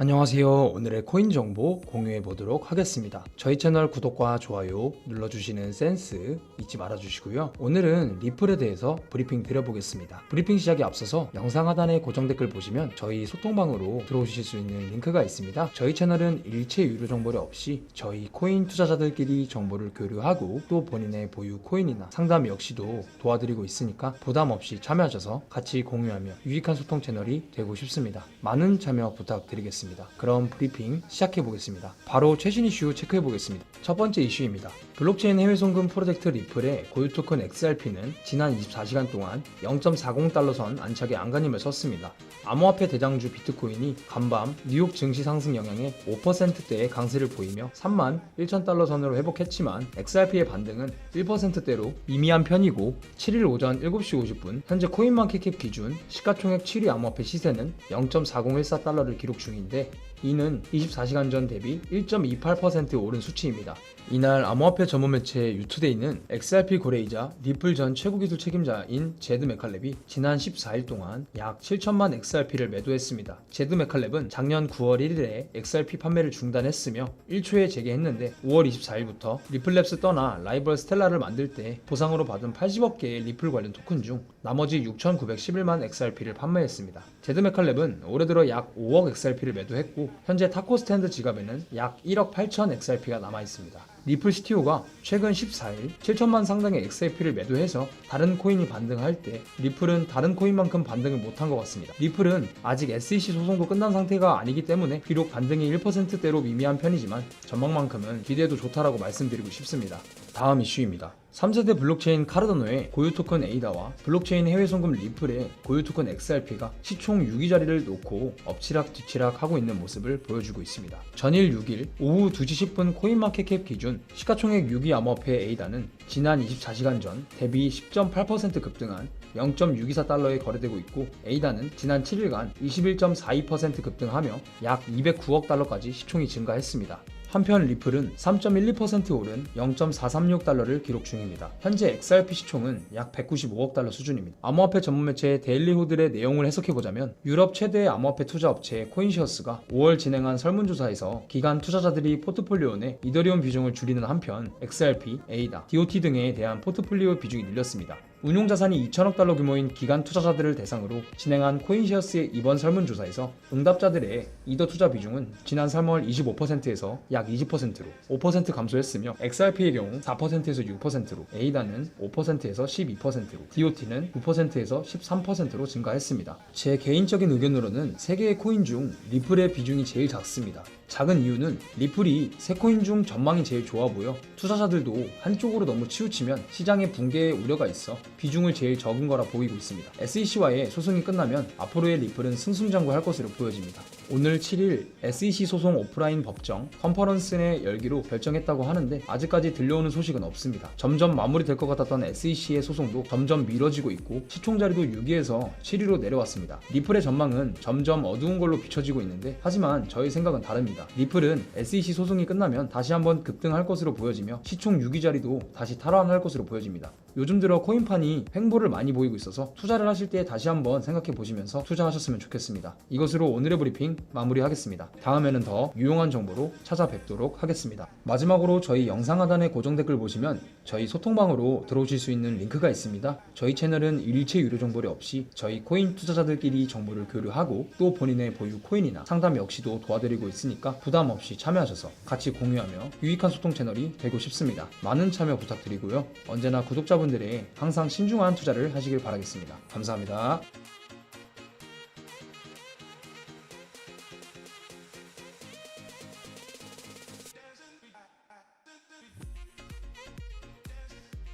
안녕하세요. 오늘의 코인 정보 공유해 보도록 하겠습니다. 저희 채널 구독과 좋아요 눌러주시는 센스 잊지 말아 주시고요. 오늘은 리플에 대해서 브리핑 드려보겠습니다. 브리핑 시작에 앞서서 영상 하단에 고정 댓글 보시면 저희 소통방으로 들어오실 수 있는 링크가 있습니다. 저희 채널은 일체 유료 정보를 없이 저희 코인 투자자들끼리 정보를 교류하고 또 본인의 보유 코인이나 상담 역시도 도와드리고 있으니까 부담 없이 참여하셔서 같이 공유하며 유익한 소통 채널이 되고 싶습니다. 많은 참여 부탁드리겠습니다. 그럼 브리핑 시작해 보겠습니다. 바로 최신 이슈 체크해 보겠습니다. 첫 번째 이슈입니다. 블록체인 해외 송금 프로젝트 리플의 고유 토큰 XRP는 지난 24시간 동안 0.40달러 선 안착에 안간힘을 썼습니다. 암호화폐 대장주 비트코인이 간밤 뉴욕 증시 상승 영향에 5%대의 강세를 보이며 3만 1천 달러 선으로 회복했지만 XRP의 반등은 1%대로 미미한 편이고 7일 오전 7시 50분 현재 코인마켓캡 기준 시가총액 7위 암호화폐 시세는 0.4014달러를 기록 중인데 qué? 이는 24시간 전 대비 1.28% 오른 수치입니다. 이날 암호화폐 전문 매체 유투데이는 XRP 고래이자 리플 전 최고 기술 책임자인 제드 메칼렙이 지난 14일 동안 약 7천만 XRP를 매도했습니다. 제드 메칼렙은 작년 9월 1일에 XRP 판매를 중단했으며 1초에 재개했는데 5월 24일부터 리플랩스 떠나 라이벌 스텔라를 만들 때 보상으로 받은 80억 개의 리플 관련 토큰 중 나머지 6,911만 XRP를 판매했습니다. 제드 메칼렙은 올해 들어 약 5억 XRP를 매도했고 현재 타코 스탠드 지갑에는 약 1억 8천 XRP가 남아 있습니다. 리플 CTO가 최근 14일 7천만 상당의 XRP를 매도해서 다른 코인이 반등할 때 리플은 다른 코인만큼 반등을 못한 것 같습니다. 리플은 아직 SEC 소송도 끝난 상태가 아니기 때문에 비록 반등이 1%대로 미미한 편이지만 전망만큼은 기대도 좋다라고 말씀드리고 싶습니다. 다음 이슈입니다. 3세대 블록체인 카르다노의 고유 토큰 에이다와 블록체인 해외 송금 리플의 고유 토큰 XRP가 시총 6위 자리를 놓고 엎치락 뒤치락 하고 있는 모습을 보여주고 있습니다. 전일 6일 오후 2시 10분 코인마켓캡 기준 시가총액 6위 암호화폐 에이다는 지난 24시간 전 대비 10.8% 급등한 0.624달러에 거래되고 있고 에이다는 지난 7일간 21.42% 급등하며 약 209억 달러까지 시총이 증가했습니다. 한편 리플은 3.12% 오른 0.436달러를 기록 중입니다. 현재 XRP 시총은 약 195억 달러 수준입니다. 암호화폐 전문 매체 데일리 호들의 내용을 해석해보자면 유럽 최대 암호화폐 투자 업체 코인시어스가 5월 진행한 설문조사에서 기간 투자자들이 포트폴리오 내 이더리움 비중을 줄이는 한편 XRP, 에이다, DOT 등에 대한 포트폴리오 비중이 늘렸습니다. 운용 자산이 2천억 달러 규모인 기관 투자자들을 대상으로 진행한 코인시어스의 이번 설문조사에서 응답자들의 이더 투자 비중은 지난 3월 25%에서 약 20%로 5% 감소했으며 XRP의 경우 4%에서 6%로 에이다는 5%에서 12%로 DOT는 9%에서 13%로 증가했습니다. 제 개인적인 의견으로는 세 개의 코인 중 리플의 비중이 제일 작습니다. 작은 이유는 리플이 세 코인 중 전망이 제일 좋아 보여 투자자들도 한쪽으로 너무 치우치면 시장의 붕괴의 우려가 있어 비중을 제일 적은 거라 보이고 있습니다. SEC와의 소송이 끝나면 앞으로의 리플은 승승장구할 것으로 보여집니다. 오늘 7일 SEC 소송 오프라인 법정 컨퍼런스 내 열기로 결정했다고 하는데 아직까지 들려오는 소식은 없습니다. 점점 마무리될 것 같았던 SEC의 소송도 점점 미뤄지고 있고 시총 자리도 6위에서 7위로 내려왔습니다. 리플의 전망은 점점 어두운 걸로 비춰지고 있는데 하지만 저희 생각은 다릅니다. 리플은 SEC 소송이 끝나면 다시 한번 급등할 것으로 보여지며 시총 6위 자리도 다시 탈환할 것으로 보여집니다. 요즘 들어 코인판이 횡보를 많이 보이고 있어서 투자를 하실 때 다시 한번 생각해 보시면서 투자하셨으면 좋겠습니다. 이것으로 오늘의 브리핑 마무리하겠습니다. 다음에는 더 유용한 정보로 찾아뵙도록 하겠습니다. 마지막으로 저희 영상 하단에 고정 댓글 보시면 저희 소통방으로 들어오실 수 있는 링크가 있습니다. 저희 채널은 일체 유료 정보를 없이 저희 코인 투자자들끼리 정보를 교류하고 또 본인의 보유 코인이나 상담 역시도 도와드리고 있으니까 부담 없이 참여하셔서 같이 공유하며 유익한 소통 채널이 되고 싶습니다. 많은 참여 부탁드리고요. 언제나 구독자분들의 항상 신중한 투자를 하시길 바라겠습니다. 감사합니다.